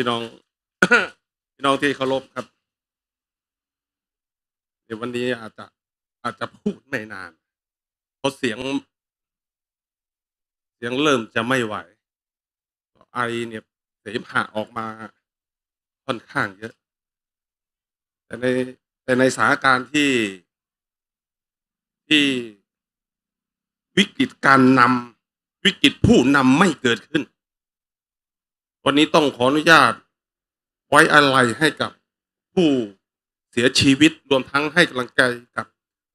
พี่น้อง พี่น้องที่เคารพครับเดี๋ยววันนี้อาจจะอาจจะพูดไม่นาน เพราะเสียง เสียงเริ่มจะไม่ไหวไอเนี่ยเสมหะออกมาค่อนข้างเยอะ แต่ในแต่ในสถานการณ์ที่ที่วิกฤตการนำวิกฤตผู้นำไม่เกิดขึ้น วันนี้ต้องขออนุญาต ไว้อะไรให้กับผู้เสียชีวิตรวมทั้งให้กำลังใจกับ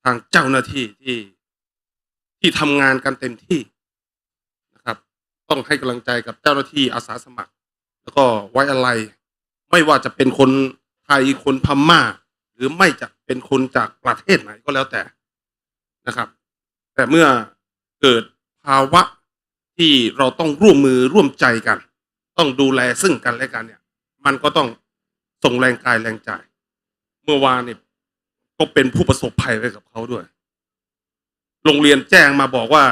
ทางเจ้าหน้าที่ที่ที่ทำงานกันเต็มที่นะครับ ต้องให้กำลังใจกับเจ้าหน้าที่อาสาสมัคร แล้วก็ไว้อะไร ไม่ว่าจะเป็นคนไทยคนพม่า หรือไม่จะเป็นคนจากประเทศไหนก็แล้วแต่นะครับ แต่เมื่อเกิดภาวะที่เราต้องร่วมมือร่วมใจกัน ต้องดูแลซึ่งกันและกันเนี่ย มันก็ต้องส่งแรงกายแรงใจ เมื่อวานเนี่ยก็เป็นผู้ประสบภัยไปกับเขาด้วย โรงเรียนแจ้งมาบอกว่า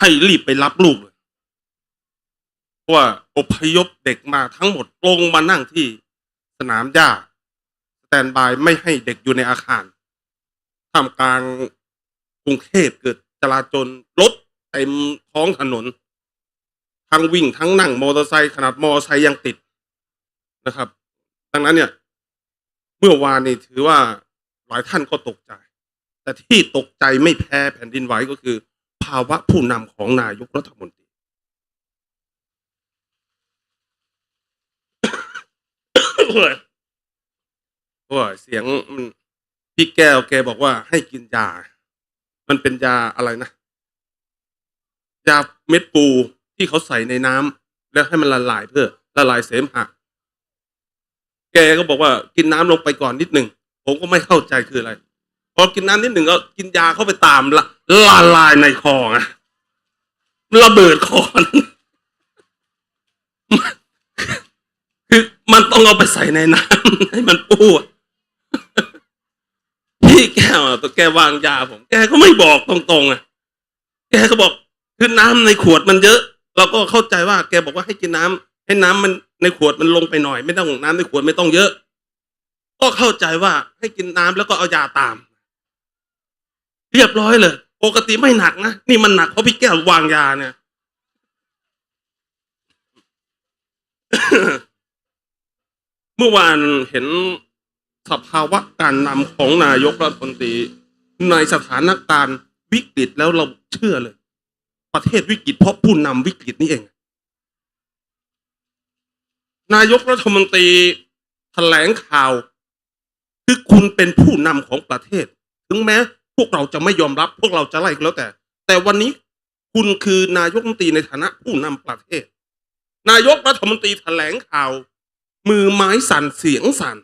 ให้รีบไปรับลูกเลยเพราะว่าอพยพเด็กมาทั้งหมดลงมานั่งที่สนามหญ้าสแตนบายไม่ให้เด็กอยู่ในอาคารท่ามกลางกรุงเทพเกิดจราจรรถเต็มท้องถนน ทั้งวิ่งทั้งนั่งมอเตอร์ไซค์ขนาดมอเตอร์ไซค์ยังติดนะครับ ดังนั้นเนี่ย เมื่อวานนี้ถือว่าหลายท่านก็ตกใจ แต่ที่ตกใจไม่แพ้แผ่นดินไหวก็คือ ภาวะผู้นำของนายกรัฐมนตรีโอ้ยเสียงมันพี่แก้วแกบอกว่าให้กินยา มันเป็นยาอะไรนะ ยาเม็ดปู ที่เขาใส่ในน้ำแล้วให้มันละลายเพื่อละลายเสมหะแกก็บอกว่ากินน้ำลงไปก่อนนิดหนึ่งผมก็ไม่เข้าใจคืออะไร พอกินน้ำนิดหนึ่งก็กินยาเข้าไปตามละละลายในคอไงระเบิดคอคือมันต้องเอาไปใส่ในน้ำให้มันปูอะพี่แก้วตัวแกวางยาผม แกก็ไม่บอกตรงๆอะ แกก็บอกคือน้ำในขวดมันเยอะ เราก็เข้าใจว่าแกบอกว่าให้กินน้ำให้น้ำมันในขวดมันลงไปหน่อย ไม่ต้องน้ำในขวดไม่ต้องเยอะ ก็เข้าใจว่าให้กินน้ำแล้วก็เอายาตาม เรียบร้อยเลยปกติไม่หนักนะนี่มันหนักเพราะพี่แก้ววางยาเนี่ยเมื่อวานเห็นสภาวะการนำของนายกรัฐมนตรีในสถานการณ์วิกฤตแล้วเราเชื่อเลย ประเทศวิกฤตเพราะผู้นำวิกฤตนี่เอง นายกรัฐมนตรีแถลงข่าว คือคุณเป็นผู้นำของประเทศ ถึงแม้ พวกเราจะไม่ยอมรับ พวกเราจะไล่ก็แล้วแต่ แต่วันนี้คุณคือนายกรัฐมนตรีในฐานะผู้นำประเทศ นายกรัฐมนตรีแถลงข่าว มือไม้สั่นเสียงสั่น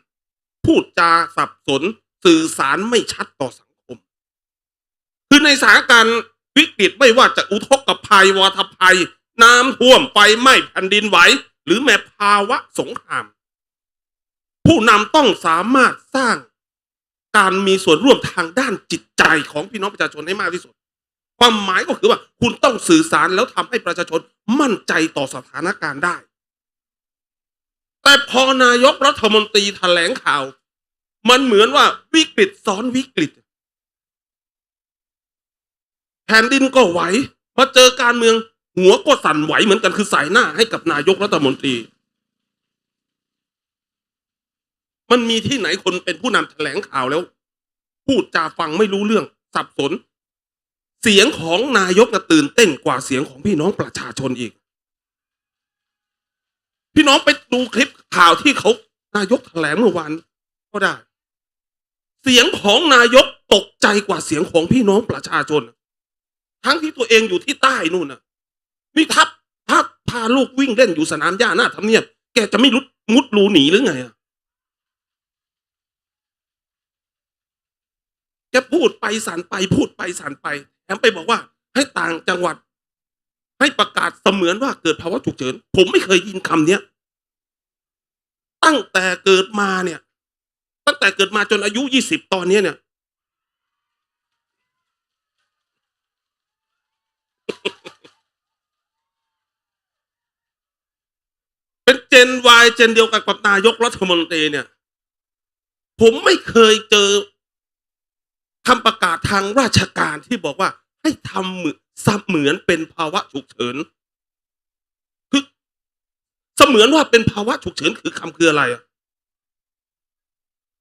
พูดจาสับสน สื่อสารไม่ชัดต่อสังคม คือในสถานการณ์ วิกฤตไม่ว่าจะอุทกภัยวาทภัย น้ำท่วมไฟไหม้แผ่นดินไหว หรือแม้ภาวะสงคราม ผู้นำต้องสามารถสร้างการมีส่วนร่วมทางด้านจิตใจของพี่น้องประชาชนให้มากที่สุด ความหมายก็คือว่าคุณต้องสื่อสารแล้วทำให้ประชาชนมั่นใจต่อสถานการณ์ได้ แต่พอนายกรัฐมนตรีแถลงข่าว มันเหมือนว่าวิกฤตซ้อนวิกฤต แผ่นดินก็ไหวพอเจอการเมือง หัวก็สั่นไหวเหมือนกันคือสายหน้าให้กับนายกรัฐมนตรี มันมีที่ไหนคนเป็นผู้นำแถลงข่าวแล้ว พูดจาฟังไม่รู้เรื่อง สับสน เสียงของนายกตื่นเต้นกว่าเสียงของพี่น้องประชาชนอีก พี่น้องไปดูคลิปข่าวที่เขานายกแถลงเมื่อวานก็ได้ เสียงของนายกตกใจกว่าเสียงของพี่น้องประชาชน ทั้งที่ตัวเองอยู่ที่ใต้นู่นน่ะนี่ทับถ้าพาลูกวิ่งเล่นอยู่สนามหญ้าหน้าทำเนียบแกจะไม่รุดมุดรูหนีหรือไงอะแกพูดไปสั่นไปพูดไปสั่นไปแถมไปบอกว่า ให้ต่างจังหวัด ให้ประกาศเสมือนว่าเกิดภาวะฉุกเฉิน ผมไม่เคยยินคำเนี้ย ตั้งแต่เกิดมาเนี่ย ตั้งแต่เกิดมาจนอายุยี่สิบตอนนี้เนี่ย เป็นเจนวายเจนเดียวกันกับนายกรัฐมนตรีเนี่ย ผมไม่เคยเจอคำประกาศทางราชการที่บอกว่า ให้ทำเหมือนเสมือนเป็นภาวะฉุกเฉินคือเสมือนว่าเป็นภาวะฉุกเฉินคือคำคืออะไรอะ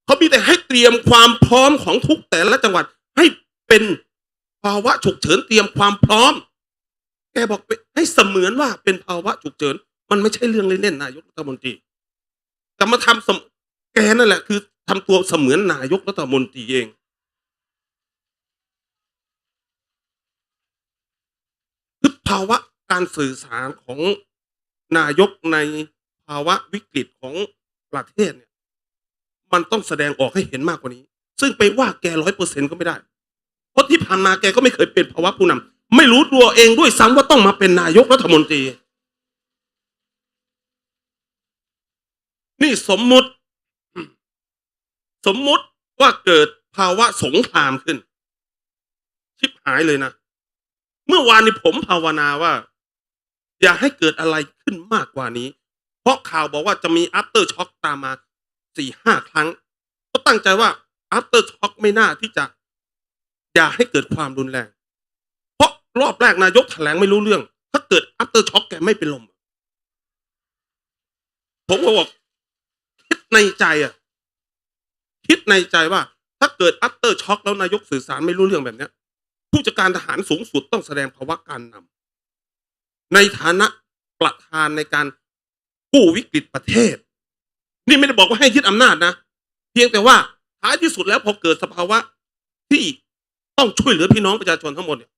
เขามีแต่ให้เตรียมความพร้อมของทุกแต่ละจังหวัดให้เป็นภาวะฉุกเฉินเตรียมความพร้อม แกบอกให้เสมือนว่าเป็นภาวะฉุกเฉิน มันไม่ใช่เรื่องเล่นๆนายกรัฐมนตรีแต่มาทำเสมแกนั่นแหละ คือทำตัวเสมือนนายกรัฐมนตรีเอง คือภาวะการสื่อสารของนายกในภาวะวิกฤตของประเทศเนี่ย มันต้องแสดงออกให้เห็นมากกว่านี้ ซึ่งไปว่าแกร้อยเปอร์เซ็นก็ไม่ได้ เพราะที่ผ่านมาแกก็ไม่เคยเป็นภาวะผู้นำ ไม่รู้ตัวเองด้วยซ้ำว่าต้องมาเป็นนายกรัฐมนตรี นี่สมมุติ สมมุติว่าเกิดภาวะสงครามขึ้น ชิบหายเลยนะ เมื่อวานนี้ผมภาวนาว่า อย่าให้เกิดอะไรขึ้นมากกว่านี้ เพราะข่าวบอกว่าจะมี after shock ตามมาสี่ห้าครั้ง ก็ตั้งใจว่า after shock ไม่น่าที่จะ อย่าให้เกิดความรุนแรง รอบแรกนายกแถลงไม่รู้เรื่อง ถ้าเกิด after shock แกไม่เป็นลม ผมก็บอกคิดในใจอะ คิดในใจว่า ถ้าเกิด after shock แล้วนายกสื่อสารไม่รู้เรื่องแบบเนี้ย ผู้จัดการทหารสูงสุดต้องแสดงภาวะการนำในฐานะประธานในการกู้วิกฤตประเทศ นี่ไม่ได้บอกว่าให้ยึดอำนาจนะเพียงแต่ว่าท้ายที่สุดแล้วพอเกิดสภาวะที่ต้องช่วยเหลือพี่น้องประชาชนทั้งหมดเนี่ย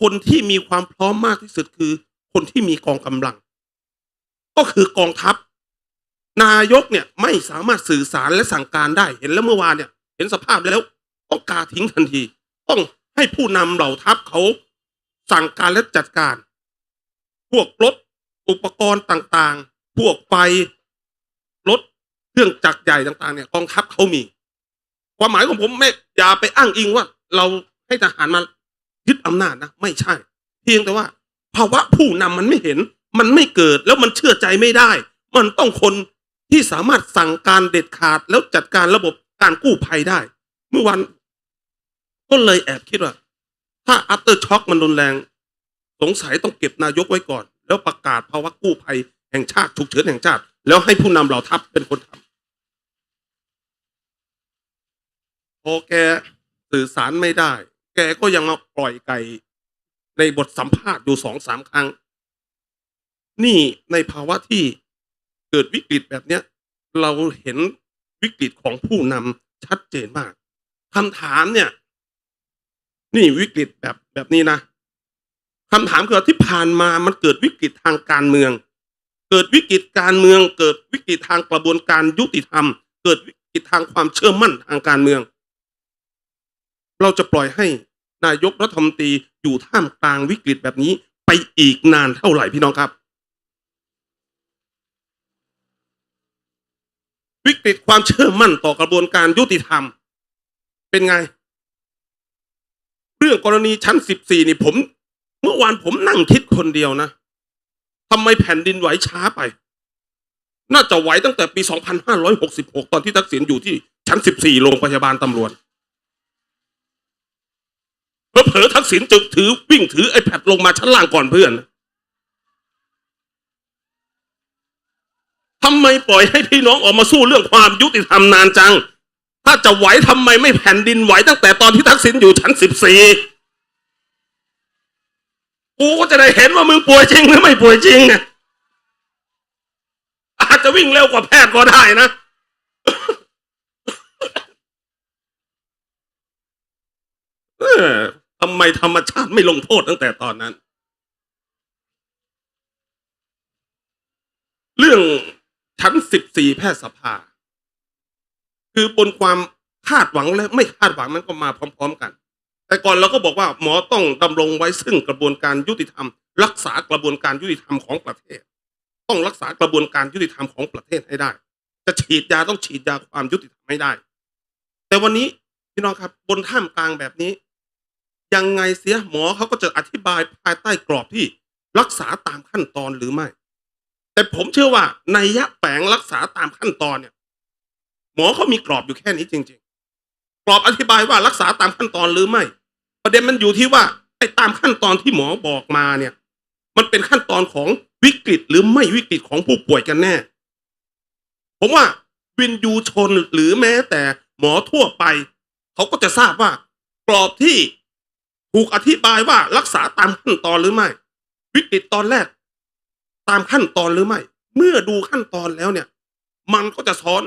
คนที่มีความพร้อมมากที่สุดคือ คนที่มีกองกำลัง ก็คือกองทัพ นายกเนี่ยไม่สามารถสื่อสารและสั่งการได้ เห็นแล้วเมื่อวานเนี่ย เห็นสภาพแล้วต้องกาทิ้งทันที ต้องให้ผู้นำเหล่าทัพเขาสั่งการและจัดการ พวกรถอุปกรณ์ต่างๆ พวกไฟรถเครื่องจักรใหญ่ต่างๆเนี่ยกองทัพเขามี ความหมายของผมไม่อย่าไปอ้างอิงว่า เราให้ทหารมา ยึดอำนาจนะไม่ใช่ เพียงแต่ว่า ภาวะผู้นำมันไม่เห็น มันไม่เกิดแล้วมันเชื่อใจไม่ได้ มันต้องคนที่สามารถสั่งการเด็ดขาดแล้วจัดการระบบการกู้ภัยได้ เมื่อวันก็เลยแอบคิดว่า ถ้า after shock มันรุนแรง สงสัยต้องเก็บนายกไว้ก่อน แล้วประกาศภาวะกู้ภัยแห่งชาติฉุกเฉินแห่งชาติ แล้วให้ผู้นำเหล่าทัพเป็นคนทำพอแกสื่อสารไม่ได้ แกก็ยังมาปล่อยไก่ในบทสัมภาษณ์อยู่สองสามครั้ง นี่ในภาวะที่เกิดวิกฤตแบบเนี้ย เราเห็นวิกฤตของผู้นำชัดเจนมากคำถามเนี่ย นี่วิกฤตแบบแบบนี้นะคำถามคือที่ผ่านมามันเกิดวิกฤตทางการเมือง เกิดวิกฤตการเมือง เกิดวิกฤตทางกระบวนการยุติธรรม เกิดวิกฤตทางความเชื่อมั่นทางการเมือง เราจะปล่อยให้นายกรัฐมนตรีอยู่ท่ามกลางวิกฤตแบบนี้ไปอีกนานเท่าไหร่พี่น้องครับ วิกฤตความเชื่อมั่นต่อกระบวนการยุติธรรม เป็นไง เรื่องกรณีชั้นสิบสี่นี่ผม เมื่อวานผมนั่งคิดคนเดียวนะทำไมแผ่นดินไหวช้าไป น่าจะไหวตั้งแต่ปี 2566 ตอนที่ทักษิณอยู่ที่ชั้น 14 โรงพยาบาลตำรวจ เผลอทักษิณจึกถือวิ่งถือไอแพดลงมาชั้นล่างก่อนเพื่อนทำไมปล่อยให้พี่น้องออกมาสู้เรื่องความยุติธรรมนานจัง ถ้าจะไหวทำไมไม่แผ่นดินไหวตั้งแต่ตอนที่ทักษิณอยู่ชั้น14กูก็จะได้เห็นว่ามึงป่วยจริงหรือไม่ป่วยจริงไงอาจจะวิ่งเร็วกว่าแพทย์ก็ได้นะ เออ ทำไมธรรมชาติไม่ลงโทษตั้งแต่ตอนนั้น เรื่องชั้นสิบสี่แพทยสภา คือบนความคาดหวังและไม่คาดหวังนั้นก็มาพร้อม ๆ กัน แต่ก่อนเราก็บอกว่าหมอต้องดำรงไว้ซึ่งกระบวนการยุติธรรม รักษากระบวนการยุติธรรมของประเทศ ต้องรักษากระบวนการยุติธรรมของประเทศให้ได้ จะฉีดยาต้องฉีดยาความยุติธรรมให้ได้ แต่วันนี้พี่น้องครับบนท่ามกลางแบบนี้ ยังไงเสียหมอเขาก็จะอธิบายภายใต้กรอบที่รักษาตามขั้นตอนหรือไม่ แต่ผมเชื่อว่าในยะแฝงรักษาตามขั้นตอนเนี่ย หมอเขามีกรอบอยู่แค่นี้จริง ๆ กรอบอธิบายว่ารักษาตามขั้นตอนหรือไม่ ประเด็นมันอยู่ที่ว่าไอ้ตามขั้นตอนที่หมอบอกมาเนี่ย มันเป็นขั้นตอนของวิกฤตหรือไม่วิกฤตของผู้ป่วยกันแน่ ผมว่าวินยูชนหรือแม้แต่หมอทั่วไป เขาก็จะทราบว่ากรอบที่ ถูกอธิบายว่ารักษาตามขั้นตอนหรือไม่ วิกฤตตอนแรก ตามขั้นตอนหรือไม่ เมื่อดูขั้นตอนแล้วเนี่ย มันก็จะซ้อน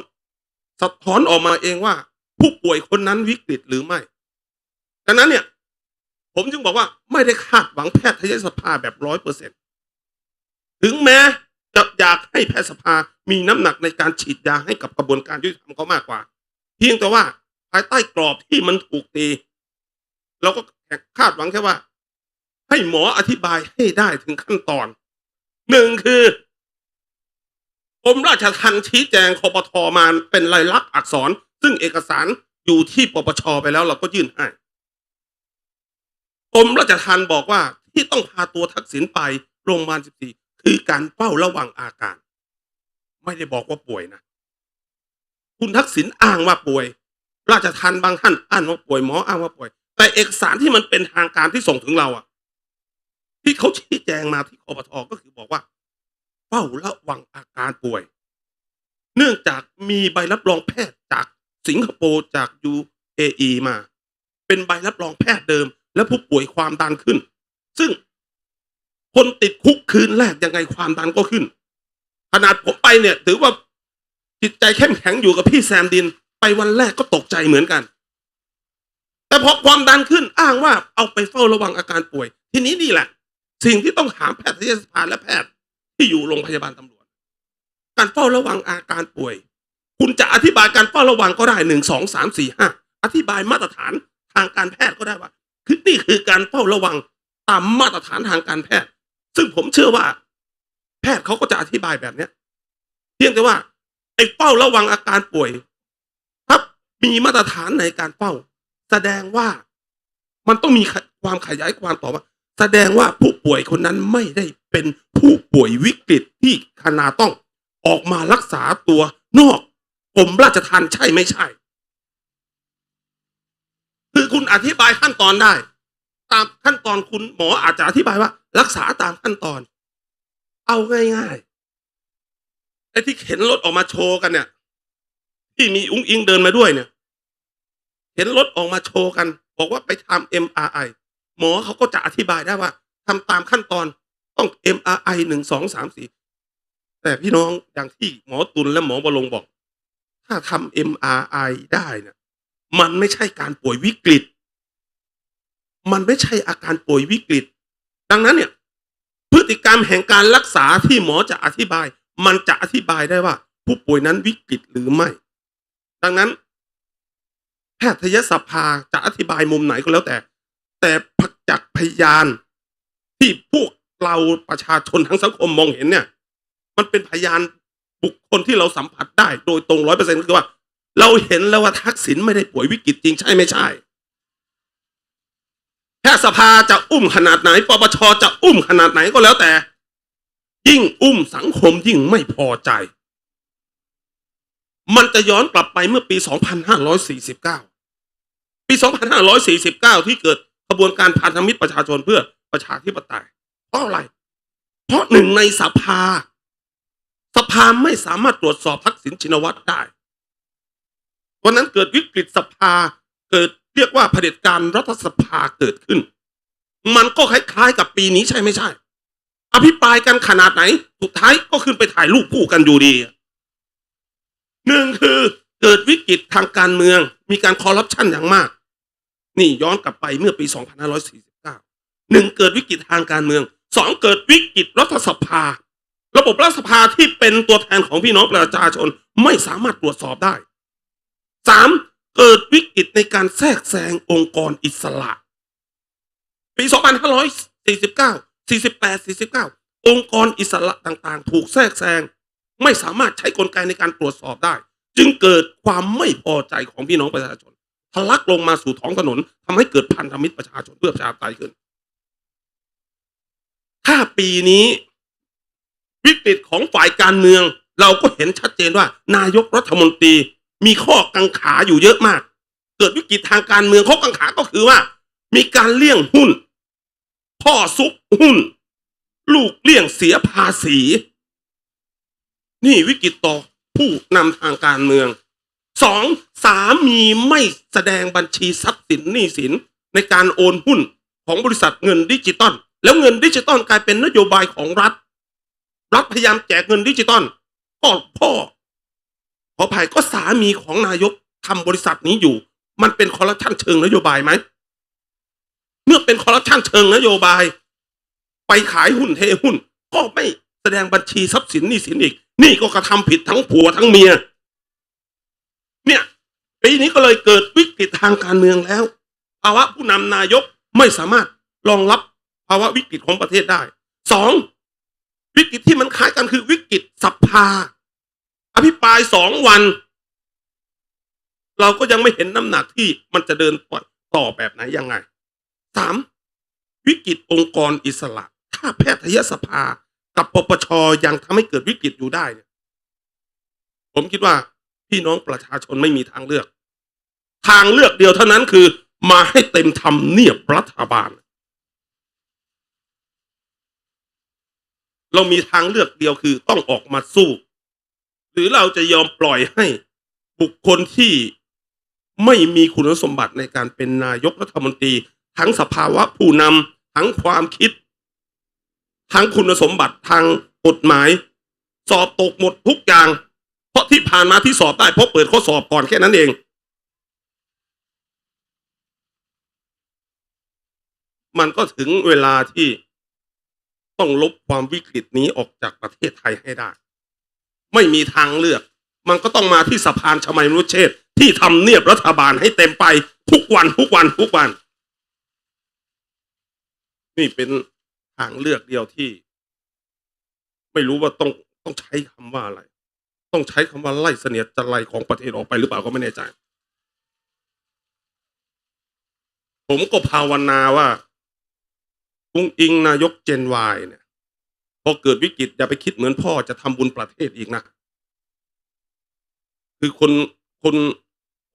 สะท้อนออกมาเองว่า ผู้ป่วยคนนั้นวิกฤตหรือไม่ดังนั้นเนี่ย ผมจึงบอกว่าไม่ได้คาดหวังแพทยสภาแบบร้อยเปอร์เซ็นถึงแม้จะอยากให้แพทยสภามีน้ำหนักในการฉีดยาให้กับกระบวนการยุติธรรมเขามากกว่า เพียงแต่ว่าภายใต้กรอบที่มันถูกตีเราก็ แค่คาดหวังแค่ว่า ให้หมออธิบายให้ได้ถึงขั้นตอนหนึ่งคือกรมราชทัณฑ์ชี้แจงคอปทมาเป็นลายลักษณ์อักษร ซึ่งเอกสารอยู่ที่ปปชไปแล้วเราก็ยื่นให้กรมราชทัณฑ์บอกว่าที่ต้องพาตัวทักษิณไปโรงพยาบาล14คือการเฝ้าระวังอาการ ไม่ได้บอกว่าป่วยนะ คุณทักษิณอ้างว่าป่วย ราชทัณฑ์บางท่านอ้างว่าป่วยหมออ้างว่าป่วย แต่เอกสารที่มันเป็นทางการที่ส่งถึงเราอะ ที่เขาชี้แจงมาที่คอปทก็คือบอกว่าเฝ้าระวังอาการป่วย เนื่องจากมีใบรับรองแพทย์จากสิงคโปร์จาก UAE มา เป็นใบรับรองแพทย์เดิม และผู้ป่วยความดันขึ้น ซึ่งคนติดคุกคืนแรกยังไงความดันก็ขึ้น ขนาดผมไปเนี่ย ถือว่าจิตใจเข้มแข็งอยู่กับพี่แซมดิน ไปวันแรกก็ตกใจเหมือนกัน แต่พอความดันขึ้นอ้างว่าเอาไปเฝ้าระวังอาการป่วย ทีนี้นี่แหละ สิ่งที่ต้องถามแพทยสภาและแพทย์ที่อยู่โรงพยาบาลตำรวจ การเฝ้าระวังอาการป่วย คุณจะอธิบายการเฝ้าระวังก็ได้หนึ่งสองสามสี่ห้าอธิบายมาตรฐานทางการแพทย์ก็ได้ว่าคือนี่คือการเฝ้าระวังตามมาตรฐานทางการแพทย์ ซึ่งผมเชื่อว่า แพทย์เขาก็จะอธิบายแบบเนี้ย เพียงแต่ว่าไอ้เฝ้าระวังอาการป่วยถ้ามีมาตรฐานในการเฝ้า สดงว่ามันต้องมีความขยายความต่อว่า แสดงว่าผู้ป่วยคนนั้นไม่ได้เป็นผู้ป่วยวิกฤตที่ขนาต้องออกมารักษาตัวนอกกรมราชทัณฑ์ใช่ไม่ใช่ คือคุณอธิบายขั้นตอนได้ ตามขั้นตอนคุณหมออาจจะอธิบายว่า รักษาตามขั้นตอน เอาง่ายๆไอ้ที่เข็นรถออกมาโชว์กันเนี่ย ที่มีอุ้งอิงเดินมาด้วยเนี่ย เห็นรถออกมาโชว์กัน บอกว่าไปทำ MRI หมอเขาก็จะอธิบายได้ว่าทำตามขั้นตอนต้อง MRI หนึ่งสองสามสี่แต่พี่น้องอย่างที่หมอตุลและหมอบรงบอก ถ้าทำ MRI ได้เนี่ยมันไม่ใช่การป่วยวิกฤต มันไม่ใช่อาการป่วยวิกฤต ดังนั้นเนี่ย พฤติกรรมแห่งการรักษาที่หมอจะอธิบาย มันจะอธิบายได้ว่า ผู้ป่วยนั้นวิกฤตหรือไม่ ดังนั้น แพทยสภาจะอธิบายมุมไหนก็แล้วแต่ แต่จากษ์พยานที่พวกเราประชาชนทั้งสังคมมองเห็นเนี่ย มันเป็นพยานบุคคลที่เราสัมผัสได้ โดยตรงร้อยเปอร์เซ็นต์คือว่า เราเห็นแล้วว่าทักษิณไม่ได้ป่วยวิกฤตจริงใช่ไม่ใช่แพทยสภาจะอุ้มขนาดไหนปปชจะอุ้มขนาดไหนก็แล้วแต่ ยิ่งอุ้มสังคมยิ่งไม่พอใจ มันจะย้อนกลับไปเมื่อปี 2549 ปี 2549 ที่เกิดกระบวนการพันธมิตรประชาชนเพื่อประชาธิปไตย เพราะอะไร เพราะหนึ่งในสภา สภาไม่สามารถตรวจสอบทักษิณชินวัตรได้ วันนั้นเกิดวิกฤตสภา เกิดเรียกว่าเผด็จการรัฐสภาเกิดขึ้น มันก็คล้ายๆกับปีนี้ใช่ไม่ใช่ อภิปรายกันขนาดไหน สุดท้ายก็ขึ้นไปถ่ายรูปคู่กันอยู่ดี หนึ่งคือเกิดวิกฤตทางการเมือง มีการคอร์รัปชันอย่างมาก นี่ย้อนกลับไปเมื่อปี 2549หนึ่งเกิดวิกฤตทางการเมืองสองเกิดวิกฤตรัฐสภา ระบบรัฐสภาที่เป็นตัวแทนของพี่น้องประชาชนไม่สามารถตรวจสอบได้สามเกิดวิกฤตในการแทรกแซงองค์กรอิสระ ปี 2549 48 49 องค์กรอิสระต่างๆ ถูกแทรกแซง ไม่สามารถใช้กลไกในการตรวจสอบได้ จึงเกิดความไม่พอใจของพี่น้องประชาชนทะลักลงมาสู่ท้องถนนทำให้เกิดพันธมิตรประชาชนเพื่อประชาธิปไตยขึ้น ถ้าปีนี้วิกฤตของฝ่ายการเมือง เราก็เห็นชัดเจนว่า นายกรัฐมนตรีมีข้อกังขาอยู่เยอะมาก เกิดวิกฤตทางการเมืองข้อกังขาก็คือว่า มีการเลี่ยงหุ้นพ่อซุกหุ้น ลูกเลี่ยงเสียภาษี นี่วิกฤตต่อผู้นำทางการเมืองสองสามีไม่แสดงบัญชีทรัพย์สินหนี้สินในการโอนหุ้นของบริษัทเงินดิจิตอลแล้วเงินดิจิตอลกลายเป็นนโยบายของรัฐ รัฐพยายามแจกเงินดิจิตอลก็พ่อขออภัยก็สามีของนายกทำบริษัทนี้อยู่ มันเป็นคอร์รัปชันเชิงนโยบายไหมเมื่อเป็นคอร์รัปชันเชิงนโยบาย ไปขายหุ้นเทหุ้น ก็ไม่แสดงบัญชีทรัพย์สินหนี้สินอีก นี่ก็กระทำผิดทั้งผัวทั้งเมีย เนี่ยปีนี้ก็เลยเกิดวิกฤตทางการเมืองแล้ว ภาวะผู้นำนายกไม่สามารถรองรับภาวะวิกฤตของประเทศได้สองวิกฤตที่มันคล้ายกันคือวิกฤตสภา อภิปรายสองวัน เราก็ยังไม่เห็นน้ำหนักที่มันจะเดินต่อแบบไหนยังไงสามวิกฤตองค์กรอิสระ ถ้าแพทยสภา กับปปชยังทำให้เกิดวิกฤตอยู่ได้เนี่ยผมคิดว่าพี่น้องประชาชนไม่มีทางเลือก ทางเลือกเดียวเท่านั้นคือ มาให้เต็มทำเนียบรัฐบาล เรามีทางเลือกเดียวคือต้องออกมาสู้ หรือเราจะยอมปล่อยให้บุคคลที่ไม่มีคุณสมบัติในการเป็นนายกรัฐมนตรี ทั้งสภาวะผู้นำทั้งความคิด ทั้งคุณสมบัติทางกฎหมาย สอบตกหมดทุกอย่าง เพราะที่ผ่านมาที่สอบได้เพราะเปิดข้อสอบก่อนแค่นั้นเอง มันก็ถึงเวลาที่ต้องลบความวิกฤตนี้ออกจากประเทศไทยให้ได้ ไม่มีทางเลือก มันก็ต้องมาที่สะพานชมัยมรุเชษที่ทำเนียบรัฐบาลให้เต็มไปทุกวันทุกวันทุกวัน นี่เป็น ทางเลือกเดียวที่ ไม่รู้ว่าต้องต้องใช้คำว่าอะไร ต้องใช้คำว่าไล่เสนียดจันไรของประเทศออกไปหรือเปล่าก็ไม่แน่ใจ ผมก็ภาวนาว่าอุ้งอิงนายกเจนวายเนี่ยพอเกิดวิกฤตอย่าไปคิดเหมือนพ่อจะทำบุญประเทศอีกนะ คือคนคน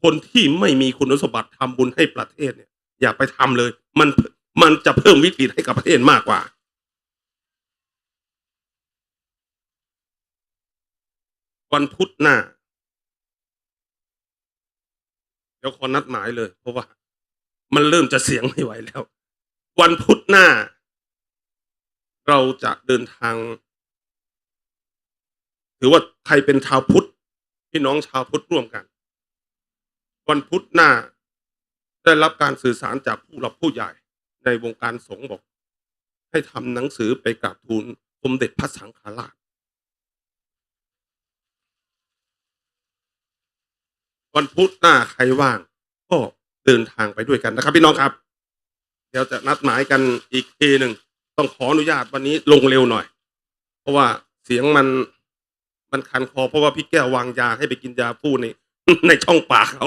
คนที่ไม่มีคุณสมบัติทำบุญให้ประเทศเนี่ย อย่าไปทำเลย มัน มันจะเพิ่มวิกฤตให้กับประเทศมากกว่า วันพุธหน้า เดี๋ยวขอนัดหมายเลย เพราะว่า มันเริ่มจะเสียงไม่ไหวแล้ว วันพุธหน้า เราจะเดินทางถือว่าใครเป็นชาวพุทธพี่น้องชาวพุทธร่วมกัน วันพุธหน้า ได้รับการสื่อสารจากผู้หลักผู้ใหญ่ ในวงการสงฆ์บอก ให้ทำหนังสือไปกราบทูลสมเด็จพระสังฆราช วันพุธหน้าใครว่าง ก็เดินทางไปด้วยกันนะครับพี่น้องครับ เดี๋ยวจะนัดหมายกันอีกทีหนึ่งต้องขออนุญาตวันนี้ลงเร็วหน่อย เพราะว่าเสียงมันมันคันคอเพราะว่าพี่แก้ววางยาให้ไปกินยาพูดในในช่องปากเขา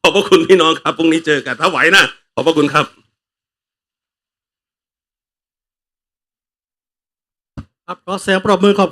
ขอบพระคุณพี่น้องครับพรุ่งนี้เจอกันถ้าไหวนะขอบพระคุณครับ ครับขอเสียงปรบมือขอบ